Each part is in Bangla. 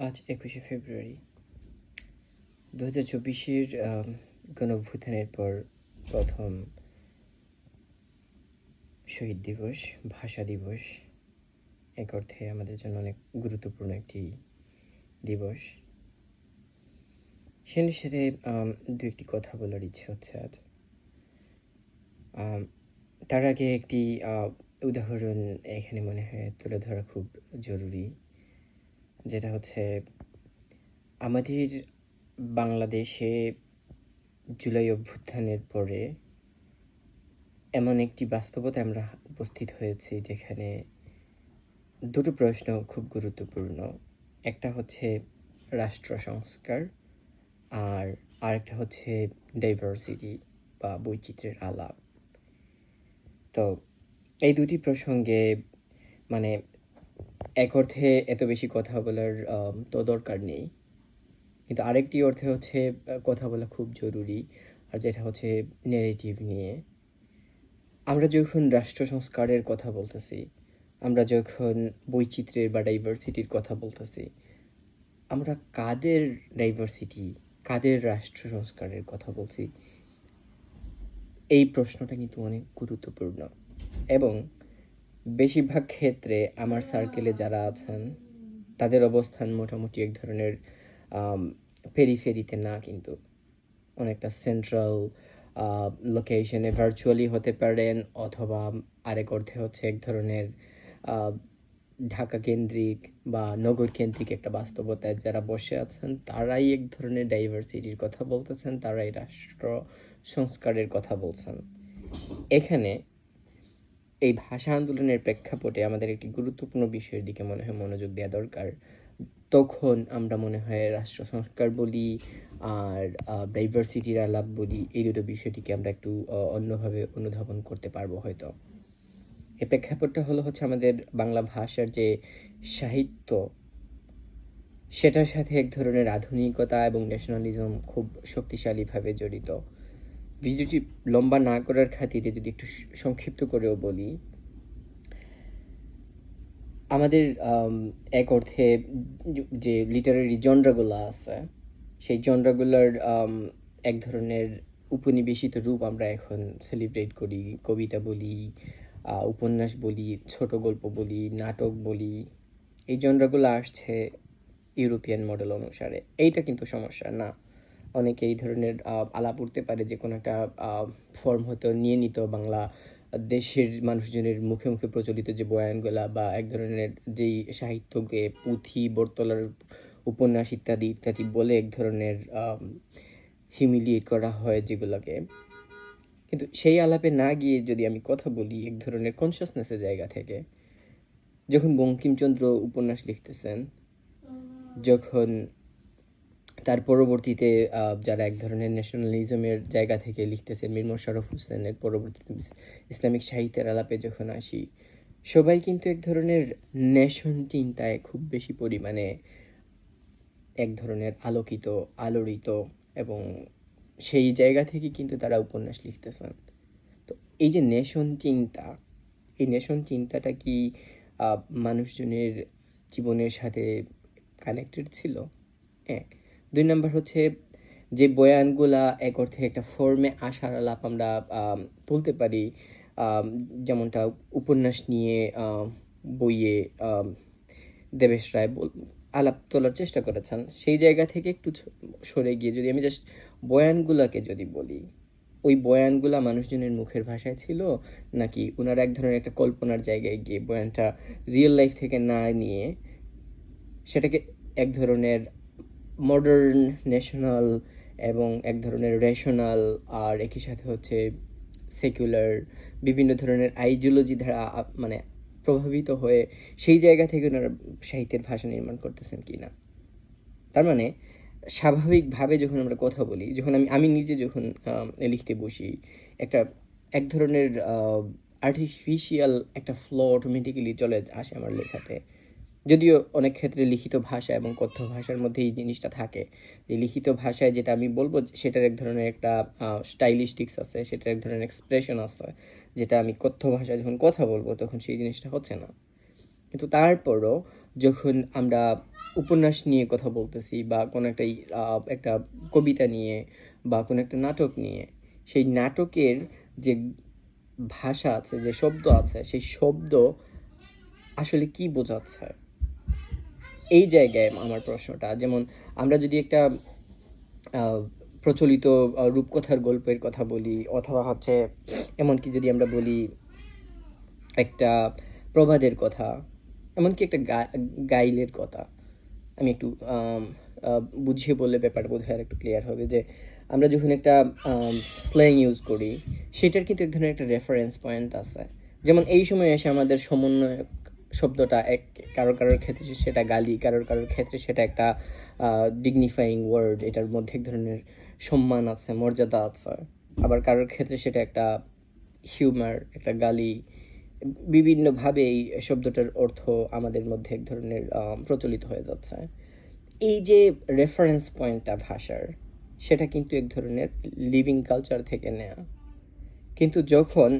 আজ একুশে ফেব্রুয়ারি। দু হাজার চব্বিশের গণঅভ্যুত্থানের পর প্রথম শহীদ দিবস, ভাষা দিবস। এক অর্থে আমাদের জন্য অনেক গুরুত্বপূর্ণ একটি দিবস। সে অনুসারে দু একটি কথা বলার ইচ্ছে হচ্ছে আজ। তার আগে একটি উদাহরণ এখানে মনে হয় তুলে ধরা খুব জরুরি। যেটা হচ্ছে আমাদের বাংলাদেশে জুলাই অভ্যুত্থানের পরে এমন একটি বাস্তবতায় আমরা উপস্থিত হয়েছি যেখানে দুটো প্রশ্ন খুব গুরুত্বপূর্ণ। একটা হচ্ছে রাষ্ট্র সংস্কার আর আরেকটা হচ্ছে ডাইভার্সিটি বা বৈচিত্র্যের আলাপ। তো এই দুটি প্রসঙ্গে মানে এক অর্থে এত বেশি কথা বলার তো দরকার নেই। কিন্তু আরেকটি অর্থে হচ্ছে কথা বলা খুব জরুরি, আর যেটা হচ্ছে নেগেটিভ নিয়ে। আমরা যখন রাষ্ট্র সংস্কারের কথা বলতেছি, আমরা যখন বৈচিত্র্যের বা ডাইভার্সিটির কথা বলতেছি, আমরা কাদের ডাইভার্সিটি কাদের রাষ্ট্র সংস্কারের কথা বলছি, এই প্রশ্নটা কিন্তু অনেক গুরুত্বপূর্ণ। এবং বেশিরভাগ ক্ষেত্রে আমার সার্কেলে যারা আছেন, তাদের অবস্থান মোটামুটি এক ধরনের পেরিফেরিতে না কিন্তু। অনেকটা সেন্ট্রাল লোকেশনে ভার্চুয়ালি হতে পারেন অথবা আরেক অর্থে হচ্ছে এক ধরনের ঢাকা কেন্দ্রিক বা নগর কেন্দ্রিক একটা বাস্তবতায় যারা বসে আছেন, তারাই এক ধরনের ডাইভার্সিটির কথা বলতেছেন, তারাই রাষ্ট্র সংস্কারের কথা বলছেন। এখানে এই ভাষা আন্দোলনের প্রেক্ষাপটে আমাদের একটি গুরুত্বপূর্ণ বিষয়ের দিকে মনে হয় মনোযোগ দেওয়া দরকার। তখন আমরা মনে হয় রাষ্ট্র সংস্কার বলি আর ডাইভার্সিটির আলাপ বলি, এই দুটো বিষয়টিকে আমরা একটু অন্যভাবে অনুধাবন করতে পারব হয়তো। এই প্রেক্ষাপটটা হলো হচ্ছে আমাদের বাংলা ভাষার যে সাহিত্য, সেটার সাথে এক ধরনের আধুনিকতা এবং ন্যাশনালিজম খুব শক্তিশালীভাবে জড়িত। ভিডিওটি লম্বা না করার খাতিরে যদি একটু সংক্ষিপ্ত করেও বলি, আমাদের এক অর্থে যে- লিটারারি জনরাগুলো আছে, সেই জনরাগুলোর এক ধরনের উপনিবেশিত রূপ আমরা এখন সেলিব্রেট করি। কবিতা বলি উপন্যাস বলি, ছোট গল্প বলি, নাটক বলি। এই জনরাগুলো আসছে ইউরোপিয়ান মডেল অনুসারে। এইটা কিন্তু সমস্যা, না। অনেকে এই ধরনের আলাপ উঠতে পারে যে কোনো একটা ফর্ম হয়তো নিয়ে নিত বাংলা দেশের মানুষজনের মুখে মুখে প্রচলিত যে বয়ানগুলা বা এক ধরনের যেই সাহিত্যকে পুঁথি বর্তলার উপন্যাস ইত্যাদি ইত্যাদি বলে এক ধরনের হিউমিলিয়েট করা হয় যেগুলোকে। কিন্তু সেই আলাপে না গিয়ে যদি আমি কথা বলি এক ধরনের কনসিয়াসনেসের জায়গা থেকে যখন বঙ্কিমচন্দ্র উপন্যাস লিখতেছেন যখন তার পরবর্তীতে যারা এক ধরনের ন্যাশনালিজমের জায়গা থেকে লিখতেছেন, মীর মোশাররফ হোসেনের পরবর্তীতে ইসলামিক সাহিত্যের আলাপে যখন আসি, সবাই কিন্তু এক ধরনের নেশন চিন্তায় খুব বেশি পরিমাণে এক ধরনের আলোকিত, আলোড়িত এবং সেই জায়গা থেকে কিন্তু তারা উপন্যাস লিখতেছেন। তো এই যে নেশন চিন্তা, এই নেশন চিন্তাটা কি মানুষজনের জীবনের সাথে কানেক্টেড ছিল? এক। দুই নম্বর হচ্ছে যে বয়ানগুলা এক অর্থে একটা ফর্মে আসার আলাপ আমরা আম, তুলতে পারি যেমনটা উপন্যাস নিয়ে বইয়ে দেবেশ রায় আলাপ তোলার চেষ্টা করেছেন। সেই জায়গা থেকে একটু সরে গিয়ে যদি আমি জাস্ট বয়ানগুলাকে যদি বলি ওই বয়ানগুলা মানুষজনের মুখের ভাষায় ছিল নাকি ওনারা এক ধরনের একটা কল্পনার জায়গায় গিয়ে বয়ানটা রিয়েল লাইফ থেকে না নিয়ে সেটাকে এক ধরনের মডার্ন ন্যাশনাল এবং এক ধরনের রেশনাল আর একই সাথে হচ্ছে সেকুলার বিভিন্ন ধরনের আইডিওলজি দ্বারা মানে প্রভাবিত হয়ে সেই জায়গা থেকে ওনারা সাহিত্যের ভাষা নির্মাণ করতেছেন কি না তার মানে স্বাভাবিকভাবে যখন আমরা কথা বলি, যখন আমি আমি নিজে যখন লিখতে বসি, একটা, এক ধরনের আর্টিফিশিয়াল একটা ফ্লো অটোমেটিক্যালি চলে আসে আমার লেখাতে। যদিও অনেক ক্ষেত্রে লিখিত ভাষা এবং কথ্য ভাষার মধ্যে এই জিনিসটা থাকে যে লিখিত ভাষায় যেটা আমি বলব সেটার এক ধরনের একটা স্টাইলিস্টিক্স আছে সেটার এক ধরনের এক্সপ্রেশন আছে যেটা আমি কথ্য ভাষায় যখন কথা বলব তখন সেই জিনিসটা হচ্ছে না কিন্তু তারপরও যখন আমরা উপন্যাস নিয়ে কথা বলতেছি বা কোনো একটা একটা কবিতা নিয়ে বা কোনো একটা নাটক নিয়ে, সেই নাটকের যে ভাষা আছে, যে শব্দ আছে, সেই শব্দ আসলে কি বোঝাচ্ছে? এই জায়গায় আমার প্রশ্নটা। যেমন আমরা যদি একটা প্রচলিত রূপকথার গল্পের কথা বলি অথবা হচ্ছে এমনকি যদি আমরা বলি একটা প্রবাদের কথা, এমনকি একটা গাইলের কথা। আমি একটু বুঝিয়ে বললে ব্যাপারটা বোধহয় আরেকটু ক্লিয়ার হবে যে, আমরা যখন একটা স্ল্যাং ইউজ করি, সেটার কিন্তু এক ধরনের একটা রেফারেন্স পয়েন্ট আছে। যেমন এই সময়ে এসে আমাদের সমন্বয়ক শব্দটা এক কারও, কারোর ক্ষেত্রে সেটা গালি, কারোর, কারোর ক্ষেত্রে সেটা একটা ডিগনিফাইং ওয়ার্ড। এটার মধ্যে এক ধরনের সম্মান আছে, মর্যাদা আছে। আবার কারোর ক্ষেত্রে সেটা একটা হিউমার, একটা গালি। বিভিন্নভাবে এই শব্দটার অর্থ আমাদের মধ্যে এক ধরনের প্রচলিত হয়ে যাচ্ছে। এই যে রেফারেন্স পয়েন্টটা ভাষার, সেটা কিন্তু এক ধরনের লিভিং কালচার থেকে নেয়া। কিন্তু যখন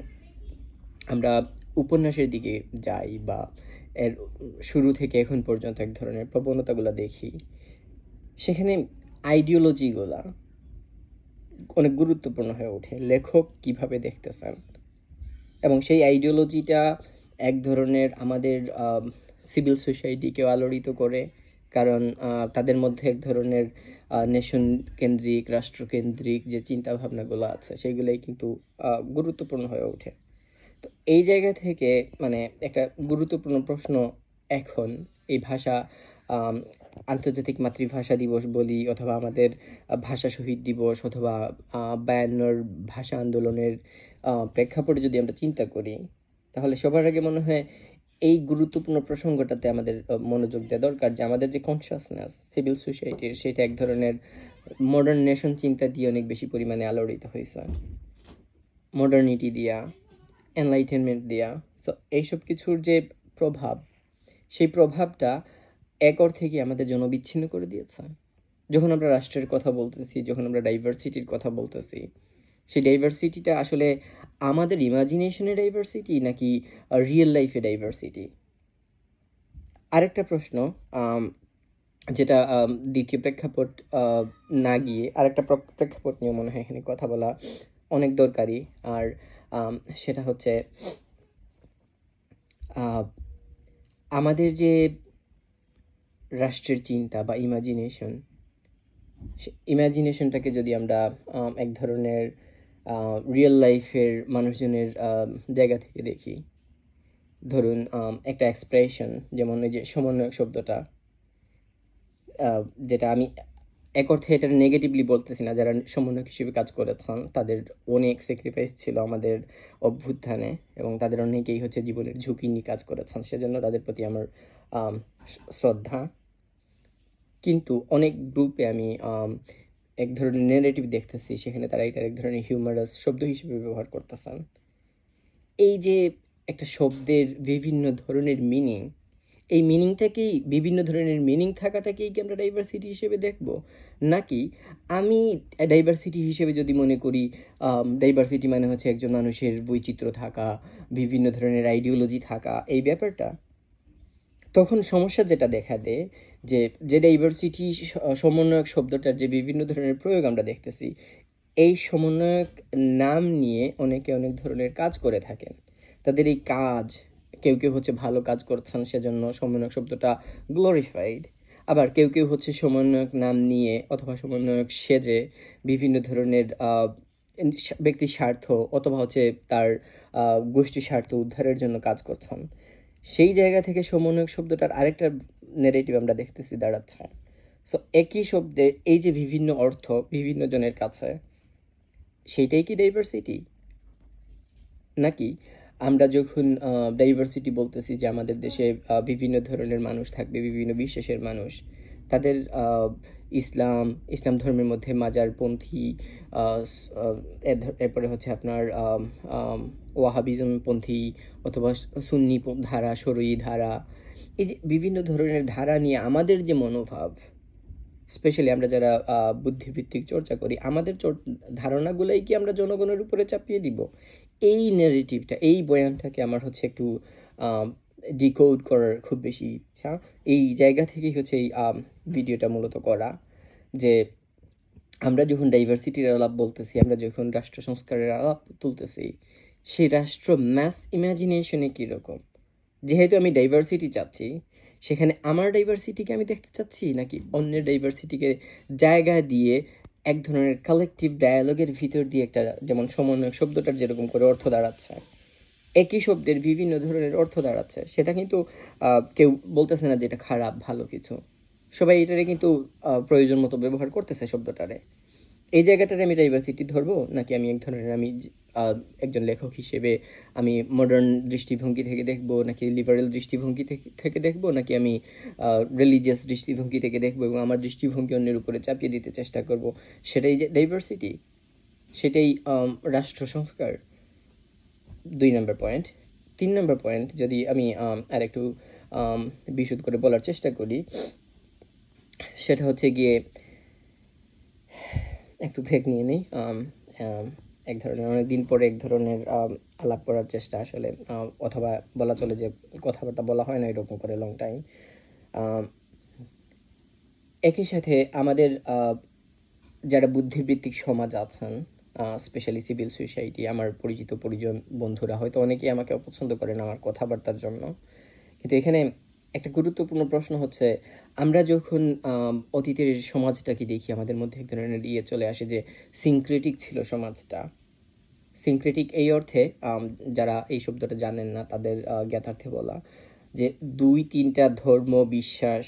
আমরা উপন্যাসের দিকে যাই বা এর শুরু থেকে এখন পর্যন্ত এক ধরনের প্রবণতাগুলো দেখি, সেখানে আইডিওলজি গুলা অনেক গুরুত্বপূর্ণ হয়ে ওঠে। লেখক কীভাবে দেখতেছেন এবং সেই আইডিওলজিটা এক ধরনের আমাদের সিভিল সোসাইটিকেও আলোড়িত করে। কারণ তাদের মধ্যে এক ধরনের নেশন কেন্দ্রিক, রাষ্ট্রকেন্দ্রিক যে চিন্তাভাবনাগুলো আছে, সেগুলোই কিন্তু গুরুত্বপূর্ণ হয়ে ওঠে। তো এই জায়গা থেকে মানে একটা গুরুত্বপূর্ণ প্রশ্ন এখন এই ভাষা আন্তর্জাতিক মাতৃভাষা দিবস বলি অথবা আমাদের ভাষা শহীদ দিবস অথবা ৫২ ভাষা আন্দোলনের প্রেক্ষাপটে যদি আমরা চিন্তা করি, তাহলে সবার আগে মনে হয় এই গুরুত্বপূর্ণ প্রসঙ্গটাতে আমাদের মনোযোগ দেওয়া দরকার যে আমাদের যে কনসিয়াসনেস সিভিল সোসাইটির সেটা এক ধরনের মডার্ন নেশন চিন্তা দিয়ে অনেক বেশি পরিমাণে আলোড়িত হইছে। মডার্নিটি দিয়া, এনলাইটেনমেন্ট দিয়া। সো এইসব কিছুর যে প্রভাব, সেই প্রভাবটা এক অর্থে কি আমাদের জনবিচ্ছিন্ন করে দিয়েছে? যখন আমরা রাষ্ট্রের কথা বলতেছি, যখন আমরা ডাইভার্সিটির কথা বলতেছি, সেই ডাইভার্সিটিটা আসলে আমাদের ইমাজিনেশনের ডাইভার্সিটি নাকি রিয়েল লাইফ ডাইভার্সিটি? আরেকটা প্রশ্ন যেটা দ্বিতীয় প্রেক্ষাপট না গিয়ে আরেকটা প্র প্রেক্ষাপট নিয়ে মনে হয় এখানে কথা বলা অনেক দরকারি। আর সেটা হচ্ছে আমাদের যে রাষ্ট্রের চিন্তা বা ইমাজিনেশন, ইমাজিনেশনটাকে যদি আমরা এক ধরনের রিয়েল লাইফের মানুষজনের জায়গা থেকে দেখি। ধরুন একটা এক্সপ্রেশন যেমন এই যে সমন্বয়ক শব্দটা যেটা আমি এক অর্থে এটা নেগেটিভলি বলতেছি না। যারা সমন্বয়ক হিসেবে কাজ করেছেন, তাদের অনেক স্যাক্রিফাইস ছিল আমাদের অভ্যুত্থানে এবং তাদের অনেকেই হচ্ছে জীবনের ঝুঁকি নিয়ে কাজ করেছেন। সেজন্য তাদের প্রতি আমার শ্রদ্ধা। কিন্তু অনেক গ্রুপে আমি এক ধরনের নেরেটিভ দেখতেছি, সেখানে তারা এটার এক ধরনের হিউমারাস শব্দ হিসেবে ব্যবহার করতেছেন। এই যে একটা শব্দের বিভিন্ন ধরনের মিনিং, এই মিনিংটাকেই বিভিন্ন ধরনের মিনিং থাকাটাকেই কি আমরা ডাইভার্সিটি হিসেবে দেখব? নাকি আমি ডাইভার্সিটি হিসেবে যদি মনে করি ডাইভার্সিটি মানে হচ্ছে একজন মানুষের বৈচিত্র্য থাকা, বিভিন্ন ধরনের আইডিওলজি থাকা, এই ব্যাপারটা? তখন সমস্যা যেটা দেখা দেয় যে, যে ডাইভার্সিটি সমন্বয়ক শব্দটার যে বিভিন্ন ধরনের প্রয়োগ আমরা দেখতেছি, এই সমন্বয়ক নাম নিয়ে অনেকে অনেক ধরনের কাজ করে থাকেন। তাদের এই কাজ কেউ, কেউ হচ্ছে ভালো কাজ করছেন সেজন্য সমন্বয়ক শব্দটা গ্লোরিফাইড। আবার কেউ, কেউ হচ্ছে সমন্বয়ক নাম নিয়ে অথবা সমন্বয়ক সেজে বিভিন্ন ধরনের ব্যক্তির স্বার্থ অথবা হচ্ছে তার আ গোষ্ঠীর স্বার্থ উদ্ধারের জন্য কাজ করছেন। সেই জায়গা থেকে সমন্বয়ক শব্দটার আরেকটা নেরেটিভ আমরা দেখতেছি দাঁড়াচ্ছে। সো একই শব্দের এই যে বিভিন্ন অর্থ বিভিন্ন জনের কাছে, সেইটাই কি ডাইভার্সিটি? নাকি আমরা যখন ডাইভার্সিটি বলতেছি যে আমাদের দেশে বিভিন্ন ধরনের মানুষ থাকবে, বিভিন্ন বিশ্বাসের মানুষ। তাদের ইসলাম, ইসলাম ধর্মের মধ্যে মাজারপন্থী এরপরে হচ্ছে আপনার ওয়াহাবিজম পন্থী অথবা সুন্নি ধারা, শরয়ী ধারা। এই যে বিভিন্ন ধরনের ধারা নিয়ে আমাদের যে মনোভাব, স্পেশালি আমরা যারা বুদ্ধিভিত্তিক চর্চা করি, আমাদের ধারণাগুলাই কি আমরা জনগণের উপরে চাপিয়ে দিব? এই নেরেটিভটা, এই বয়ানটাকে আমার হচ্ছে একটু ডিকোড করার খুব বেশি ইচ্ছা। এই জায়গা থেকেই হচ্ছে এই ভিডিওটা মূলত করা। যে আমরা যখন ডাইভার্সিটির আলাপ বলতেছি আমরা যখন রাষ্ট্র সংস্কারের আলাপ তুলতেছি সেই রাষ্ট্র ম্যাস ইমাজিনেশনে কীরকম? যেহেতু আমি ডাইভার্সিটি চাচ্ছি সেখানে আমার ডাইভার্সিটিকে আমি দেখতে চাচ্ছি নাকি অন্যের ডাইভার্সিটিকে জায়গা দিয়ে এক ধরনের কালেকটিভ ডায়ালগের ভিতর দিয়ে একটা, যেমন সমন্বয় শব্দটার যেরকম করে অর্থ দাঁড়াচ্ছে। একই শব্দের বিভিন্ন ধরনের অর্থ দাঁড়াচ্ছে। সেটা কিন্তু কেউ বলতেছে না যে এটা খারাপ, ভালো কিছু। সবাই এটারে কিন্তু প্রয়োজন মতো ব্যবহার করতেছে শব্দটারে। এই জায়গাটারে আমি ডাইভার্সিটি ধরবো? নাকি আমি এক ধরনের আমি একজন লেখক হিসেবে আমি মডার্ন দৃষ্টিভঙ্গি থেকে দেখব? নাকি লিবারেল দৃষ্টিভঙ্গি থেকে দেখব? নাকি আমি রিলিজিয়াস দৃষ্টিভঙ্গি থেকে দেখব এবং আমার দৃষ্টিভঙ্গি অন্যের উপরে চাপিয়ে দিতে চেষ্টা করব? সেটাই যে ডাইভার্সিটি সেটাই রাষ্ট্র সংস্কার। দুই নম্বর পয়েন্ট তিন নম্বর পয়েন্ট যদি আমি আর একটু আম, বিশদ করে বলার চেষ্টা করি সেটা হচ্ছে গিয়ে একটু ব্রেক নিয়ে নিই। এক ধরনের অনেক দিন পরে এক ধরনের আলাপ করার চেষ্টা আসলে অথবা বলা চলে যে কথাবার্তা বলা হয় না এরকম করে লং টাইম একই সাথে আমাদের যারা বুদ্ধিবৃত্তিক সমাজ আছেন স্পেশালি সিভিল সোসাইটি আমার পরিচিত পরিজন বন্ধুরা হয়তো অনেকেই আমাকে অপছন্দ করেন আমার কথাবার্তার জন্য। কিন্তু এখানে একটা গুরুত্বপূর্ণ প্রশ্ন হচ্ছে, আমরা যখন অতীতের সমাজটাকে দেখি, আমাদের মধ্যে এক ধরনের ইয়ে চলে আসে যে সিনক্রেটিক ছিল সমাজটা। সিনক্রেটিক এই অর্থে যারা এই শব্দটা জানেন না, তাদের জ্ঞাতার্থে বলা যে দুই তিনটা ধর্ম বিশ্বাস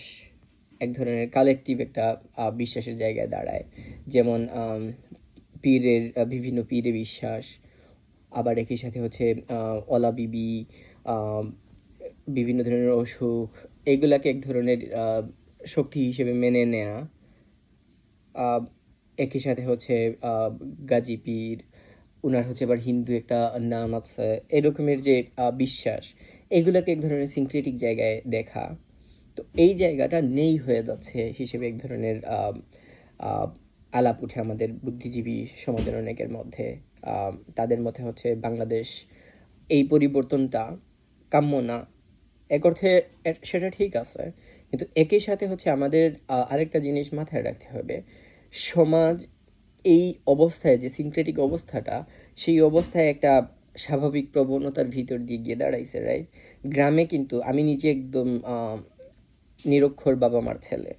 এক ধরনের কালেকটিভ একটা বিশ্বাসের জায়গায় দাঁড়ায়। যেমন পীরের বিভিন্ন পীরে বিশ্বাস, আবার একই সাথে হচ্ছে অলা বিবি বিভিন্ন ধরনের অসুখ, এগুলাকে এক ধরনের শক্তি হিসেবে মেনে নেয়া। একই সাথে হচ্ছে গাজী পীর, উনার হচ্ছে আবার হিন্দু একটা নাম আছে, এরকমের যে বিশ্বাস, এগুলাকে এক ধরনের সিনক্রেটিক জায়গায় দেখা। তো এই জায়গাটা নেই হয়ে যাচ্ছে হিসেবে এক ধরনের আলাপ উঠে আমাদের বুদ্ধিজীবী সমাজের অনেকের মধ্যে। তাদের মধ্যে হচ্ছে বাংলাদেশ এই পরিবর্তনটা কাম্য না। এক অর্থে সেটা ঠিক আছে। কিন্তু একই সাথে হচ্ছে আমাদের আরেকটা জিনিস মাথায় রাখতে হবে। সমাজ এই অবস্থায় যে সিনক্রেটিক অবস্থাটা, সেই অবস্থায় একটা স্বাভাবিক প্রবণতার ভিতর দিয়ে গিয়ে দাঁড়াইছে রাইট গ্রামে কিন্তু আমি নিজে একদম নিরক্ষর বাবা মার ছেলে।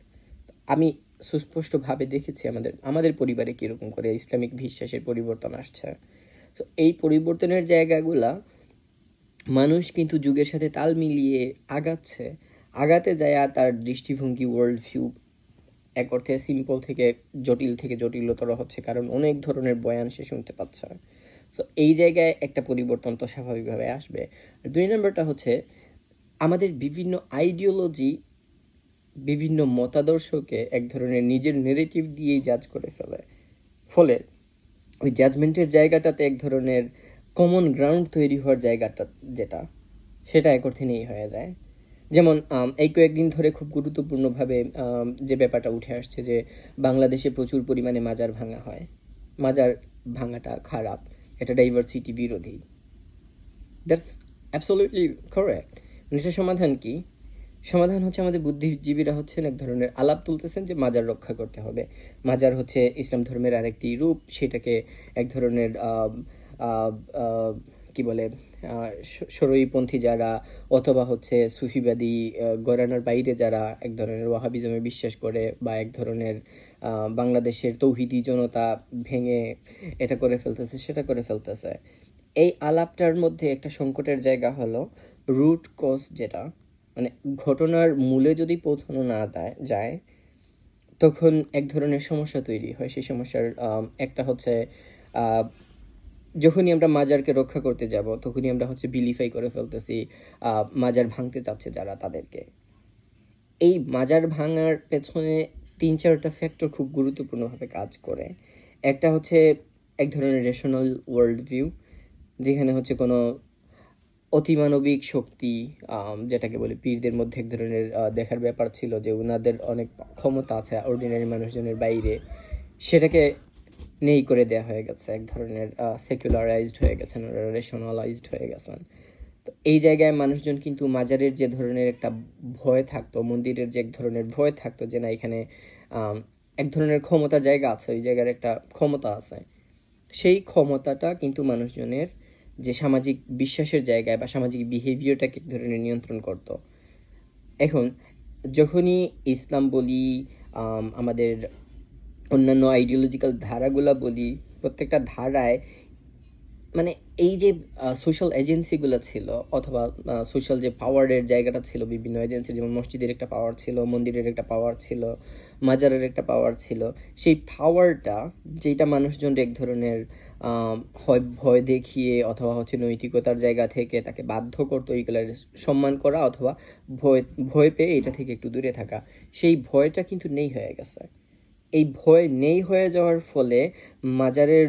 আমি সুস্পষ্টভাবে দেখেছি আমাদের আমাদের পরিবারে কীরকম করে ইসলামিক বিশ্বাসের পরিবর্তন আসছে। তো এই পরিবর্তনের জায়গাগুলা মানুষ কিন্তু যুগের সাথে তাল মিলিয়ে আগাচ্ছে। আগাতে যায় তার দৃষ্টিভঙ্গি ওয়ার্ল্ড ভিউ এক অর্থে সিম্পল থেকে জটিল থেকে জটিলতর হচ্ছে, কারণ অনেক ধরনের বয়ান সে শুনতে পাচ্ছে। সো এই জায়গায় একটা পরিবর্তন তো স্বাভাবিকভাবে আসবে। দুই নম্বরটা হচ্ছে, আমাদের বিভিন্ন আইডিওলজি বিভিন্ন মতাদর্শকে এক ধরনের নিজের নেগেটিভ দিয়েই জাজ করে ফেলে। ফলে ওই জাজমেন্টের জায়গাটাতে এক ধরনের কমন গ্রাউন্ড তৈরি হওয়ার জায়গাটা যেটা, সেটা এক অর্থে নেই হয়ে যায়। যেমন এই কয়েকদিন ধরে খুব গুরুত্বপূর্ণভাবে যে ব্যাপারটা উঠে আসছে যে, বাংলাদেশে প্রচুর পরিমাণে মাজার ভাঙা হয়। মাজার ভাঙাটা খারাপ, এটা ডাইভার্সিটি বিরোধী। দ্যাটস অ্যাবসলিউটলি কারেক্ট এটার সমাধান কি? সমাধান হচ্ছে আমাদের বুদ্ধিজীবীরা হচ্ছেন এক ধরনের আলাপ তুলতেছেন যে, মাজার রক্ষা করতে হবে। মাজার হচ্ছে ইসলাম ধর্মের আরেকটি রূপ, সেটাকে এক ধরনের কি বলে সরইপন্থী যারা অথবা হচ্ছে সুফিবাদী গরানার বাইরে যারা এক ধরনের ওয়াহাবিজমে বিশ্বাস করে বা এক ধরনের বাংলাদেশের তৌহিদি জনতা ভেঙে এটা করে ফেলতেছে, সেটা করে ফেলতেছে। এই আলাপটার মধ্যে একটা সংকটের জায়গা হলো রুট কজ যেটা মানে ঘটনার মূলে যদি পৌঁছানো না যায়, তখন এক ধরনের সমস্যা তৈরি হয়। সেই সমস্যার একটা হচ্ছে যখনই আমরা মাজারকে রক্ষা করতে যাব, তখনই আমরা হচ্ছে বিলিফাই করে ফেলতেছি মাজার ভাঙতে চাচ্ছে যারা তাদেরকে। এই মাজার ভাঙার পেছনে তিন চারটা ফ্যাক্টর খুব গুরুত্বপূর্ণভাবে কাজ করে। একটা হচ্ছে এক ধরনের রেশনাল ওয়ার্ল্ড ভিউ যেখানে হচ্ছে কোনো অতিমানবিক শক্তি যেটাকে বলি পীরদের মধ্যে এক ধরনের দেখার ব্যাপার ছিল যে ওনাদের অনেক ক্ষমতা আছে অর্ডিনারি মানুষজনের বাইরে। সেটাকে নেই করে দেয়া হয়ে গেছে এক ধরনের সেকুলারাইজড হয়ে গেছেন রেশনালাইজড হয়ে গেছেন। তো এই জায়গায় মানুষজন কিন্তু মাজারের যে ধরনের একটা ভয় থাকতো মন্দিরের যে এক ধরনের ভয় থাকতো যে না এখানে এক ধরনের ক্ষমতার জায়গা আছে ওই জায়গার একটা ক্ষমতা আছে। সেই ক্ষমতাটা কিন্তু মানুষজনের যে সামাজিক বিশ্বাসের জায়গায় বা সামাজিক বিহেভিয়ারটাকে এক ধরনের নিয়ন্ত্রণ করত। এখন যখনই ইসলাম বলি আম, আমাদের অন্যান্য আইডিওলজিক্যাল ধারাগুলা বলি, প্রত্যেকটা ধারায় মানে এই যে সোশ্যাল এজেন্সিগুলো ছিল অথবা সোশ্যাল যে পাওয়ারের জায়গাটা ছিল, বিভিন্ন এজেন্সি যেমন মসজিদের একটা পাওয়ার ছিল, মন্দিরের একটা পাওয়ার ছিল, মাজারের একটা পাওয়ার ছিল, সেই পাওয়ারটা যেটা মানুষজন এক ধরনের হয় ভয় দেখিয়ে অথবা হচ্ছে নৈতিকতার জায়গা থেকে তাকে বাধ্য করতো এইগুলার সম্মান করা অথবা ভয় ভয় পেয়ে এটা থেকে একটু দূরে থাকা, সেই ভয়টা কিন্তু নেই হয়ে গেছে। এই ভয় নেই হয়ে যাওয়ার ফলে মাজারের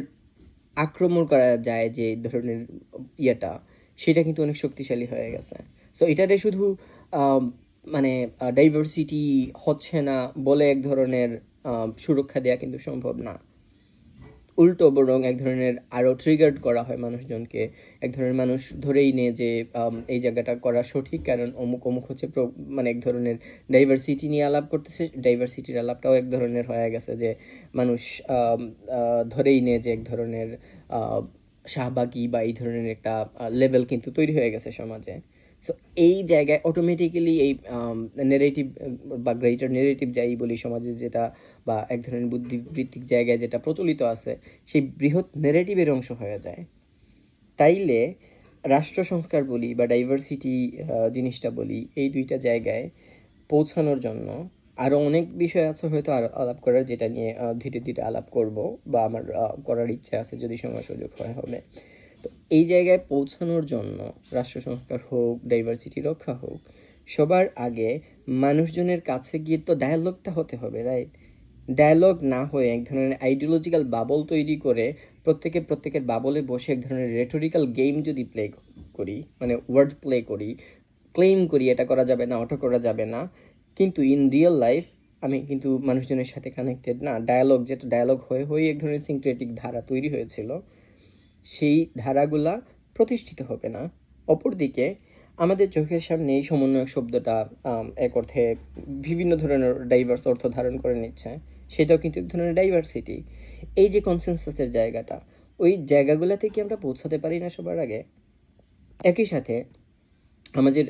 আক্রমণ করা যায় যে ধরনের ইয়েটা, সেটা কিন্তু অনেক শক্তিশালী হয়ে গেছে। সো এটাতে শুধু মানে ডাইভার্সিটি হচ্ছে না বলে এক ধরনের সুরক্ষা দেওয়া কিন্তু সম্ভব না। উল্টো বরং এক ধরনের আরও ট্রিগার্ড করা হয় মানুষজনকে। এক ধরনের মানুষ ধরেই নেয় যে এই জায়গাটা করা সঠিক, কারণ অমুক অমুক হচ্ছে মানে এক ধরনের ডাইভার্সিটি নিয়ে আলাপ করতেছে। ডাইভার্সিটির আলাপটাও এক ধরনের হয়ে গেছে যে, মানুষ ধরেই নেয় যে এক ধরনের শাহবাগী বা এই ধরনের একটা লেভেল কিন্তু তৈরি হয়ে গেছে সমাজে। সো এই জায়গায় অটোমেটিক্যালি এই নেরেটিভ বা গ্রেটার নেরেটিভ যাই বলি সমাজে যেটা বা এক ধরনের বুদ্ধিবৃত্তিক জায়গায় যেটা প্রচলিত আছে, সেই বৃহৎ নেরেটিভের অংশ হয়ে যায়। তাইলে রাষ্ট্র সংস্কার বলি বা ডাইভার্সিটি জিনিসটা বলি, এই দুইটা জায়গায় পৌঁছানোর জন্য আরও অনেক বিষয় আছে হয়তো আর আলাপ করার, যেটা নিয়ে ধীরে ধীরে আলাপ করব বা আমার করার ইচ্ছা আছে যদি সময় সুযোগ হয় হবে। তো এই জায়গায় পৌঁছানোর জন্য রাষ্ট্র সংস্কার হোক ডাইভার্সিটি রক্ষা হোক, সবার আগে মানুষজনের কাছে গিয়ে তো ডায়ালগটা হতে হবে রাইট ডায়ালগ না হয়ে এক ধরনের আইডিওলজিক্যাল বাবল তৈরি করে প্রত্যেকে প্রত্যেকের বাবলে বসে এক ধরনের রেটোরিক্যাল গেম যদি প্লে করি মানে ওয়ার্ড প্লে করি ক্লেম করি এটা করা যাবে না, ওটা করা যাবে না, কিন্তু ইন রিয়েল লাইফ আমি কিন্তু মানুষজনের সাথে কানেক্টেড না ডায়ালগ যেটা ডায়ালগ হয়ে হয়ে এক ধরনের সিনক্রেটিক ধারা তৈরি হয়েছিল সেই ধারাগুলা প্রতিষ্ঠিত হবে না। অপরদিকে, আমাদের চোখের সামনে এই সমন্বয়ক শব্দটা এক অর্থে বিভিন্ন ধরনের ডাইভার্স অর্থ ধারণ করে নিচ্ছে। সেটাও কিন্তু এক ধরনের ডাইভার্সিটি এই যে কনসেনসাসের জায়গাটা, ওই জায়গাগুলোতে কি আমরা পৌঁছাতে পারি না সবার আগে? একই সাথে, আমাদের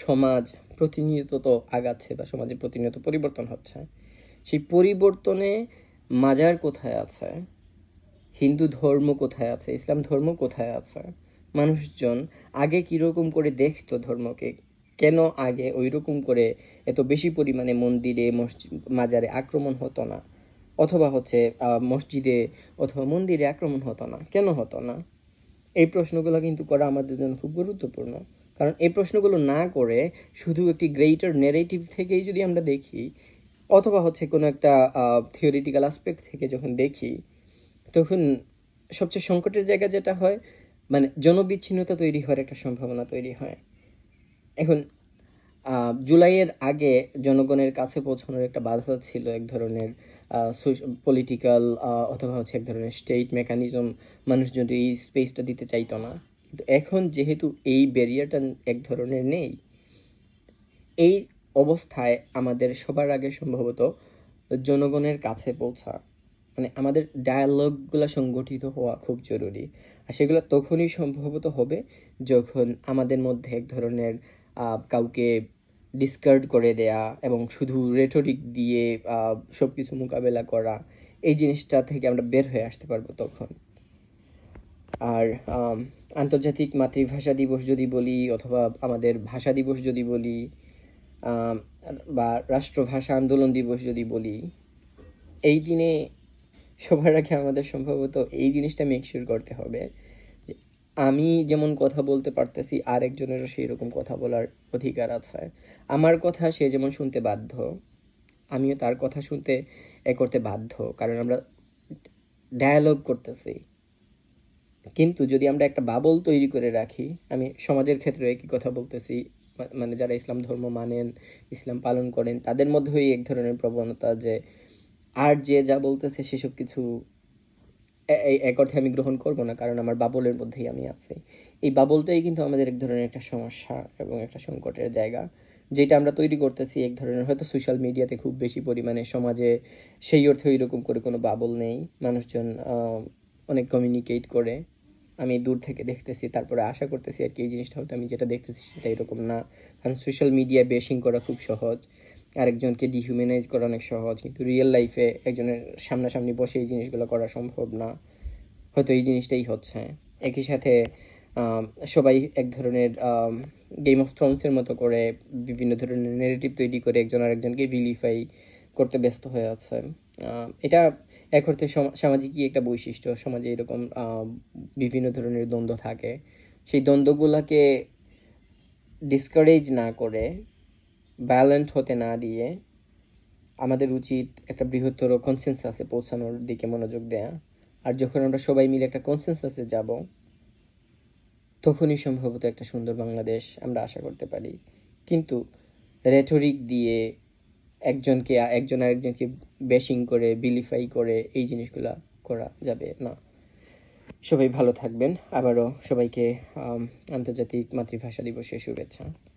সমাজ প্রতিনিয়ত তো আগাচ্ছে বা সমাজে প্রতিনিয়ত পরিবর্তন হচ্ছে। সেই পরিবর্তনে মাজার কোথায় আছে? হিন্দু ধর্ম কোথায় আছে? ইসলাম ধর্ম কোথায় আছে? মানুষজন আগে কীরকম করে দেখতো ধর্মকে? কেন আগে ওই রকম করে এত বেশি পরিমাণে মন্দিরে, মসজিদ, মাজারে আক্রমণ হতো না? অথবা হচ্ছে মসজিদে অথবা মন্দিরে আক্রমণ হতো না? কেন হতো না? এই প্রশ্নগুলো কিন্তু করা আমাদের জন্য খুব গুরুত্বপূর্ণ। কারণ এই প্রশ্নগুলো না করে শুধু একটি গ্রেটার নেরেটিভ থেকেই যদি আমরা দেখি, অথবা হচ্ছে কোনো একটা থিওরিটিক্যাল অ্যাসপেক্ট থেকে যখন দেখি তখন সবচেয়ে সংকটের জায়গা যেটা হয় মানে জনবিচ্ছিন্নতা তৈরি হওয়ার একটা সম্ভাবনা তৈরি হয়। এখন জুলাইয়ের আগে জনগণের কাছে পৌঁছানোর একটা বাধা ছিল এক ধরনের পলিটিক্যাল অথবা হচ্ছে এক ধরনের স্টেট মেকানিজম মানুষ যদি এই স্পেসটা দিতে চাইতো না। কিন্তু এখন যেহেতু এই ব্যারিয়ারটা এক ধরনের নেই, এই অবস্থায় আমাদের সবার আগে সম্ভবত জনগণের কাছে পৌঁছা। মানে আমাদের ডায়ালগগুলো সংগঠিত হওয়া খুব জরুরি। আর সেগুলো তখনই সম্ভবত হবে যখন আমাদের মধ্যে এক ধরনের কাউকে ডিসকার্ড করে দেয়া এবং শুধু রেটরিক দিয়ে সব কিছু মোকাবেলা করা, এই জিনিসটা থেকে আমরা বের হয়ে আসতে পারব তখন। আর আন্তর্জাতিক মাতৃভাষা দিবস যদি বলি অথবা আমাদের ভাষা দিবস যদি বলি বা রাষ্ট্রভাষা আন্দোলন দিবস যদি বলি, এই দিনে সবার আগে আমাদের সম্ভবত এই জিনিসটা মেকশিওর করতে হবে যে আমি যেমন কথা বলতে পারতেছি আর একজনেরও সেই রকম কথা বলার অধিকার আছে। আমার কথা সে যেমন শুনতে বাধ্য, আমিও তার কথা শুনতে এ করতে বাধ্য, কারণ আমরা ডায়ালগ করতেছি। কিন্তু যদি আমরা একটা বাবল তৈরি করে রাখি, আমি সমাজের ক্ষেত্রে একই কথা বলতেছি মানে যারা ইসলাম ধর্ম মানেন, ইসলাম পালন করেন, তাদের মধ্যেই এক ধরনের প্রবণতা যে আর যে যা বলতেছে সেসব কিছু এক অর্থে আমি গ্রহণ করব না, কারণ আমার বাবলের মধ্যেই আমি আছি। এই বাবলটাই কিন্তু আমাদের এক ধরনের একটা সমস্যা এবং একটা সংকটের জায়গা, যেটা আমরা তৈরি করতেছি এক ধরনের, হয়তো সোশ্যাল মিডিয়াতে খুব বেশি পরিমাণে সমাজে সেই অর্থে ওইরকম করে কোনো বাবল নেই, মানুষজন অনেক কমিউনিকেট করে। আমি দূর থেকে দেখতেছি, তারপরে আশা করতেছি আর কি, এই জিনিসটা হয়তো আমি যেটা দেখতেছি সেটা এরকম না। কারণ সোশ্যাল মিডিয়া বেশিং করা খুব সহজ। আরেকজনকে ডিহিউম্যানাইজ করা অনেক সহজ, কিন্তু রিয়েল লাইফে একজনের সামনাসামনি বসে এই জিনিসগুলো করা সম্ভব না। হয়তো এই জিনিসটাই হচ্ছে। একই সাথে সবাই এক ধরনের গেম অফ থ্রোনসের মতো করে বিভিন্ন ধরনের নেগেটিভ তৈরি করে একজন আরেকজনকে ভিলিফাই করতে ব্যস্ত হয়ে আছে। এটা এক অর্থে সামাজিকই একটা বৈশিষ্ট্য। সমাজে এরকম বিভিন্ন ধরনের দ্বন্দ্ব থাকে। সেই দ্বন্দ্বগুলোকে ডিসকারেজ না করে ব্যালেন্ট হতে না দিয়ে আমাদের উচিত একটা বৃহত্তর কনসেনসাসে পৌঁছানোর দিকে মনোযোগ দেয়া। আর যখন আমরা সবাই মিলে একটা কনসেনসাসে যাব, তখনই সম্ভবত একটা সুন্দর বাংলাদেশ আমরা আশা করতে পারি। কিন্তু রেটরিক দিয়ে একজনকে, একজন আরেকজনকে বেশিং করে বিলিফাই করে এই জিনিসগুলা করা যাবে না। সবাই ভালো থাকবেন। আবারও সবাইকে আন্তর্জাতিক মাতৃভাষা দিবসের শুভেচ্ছা।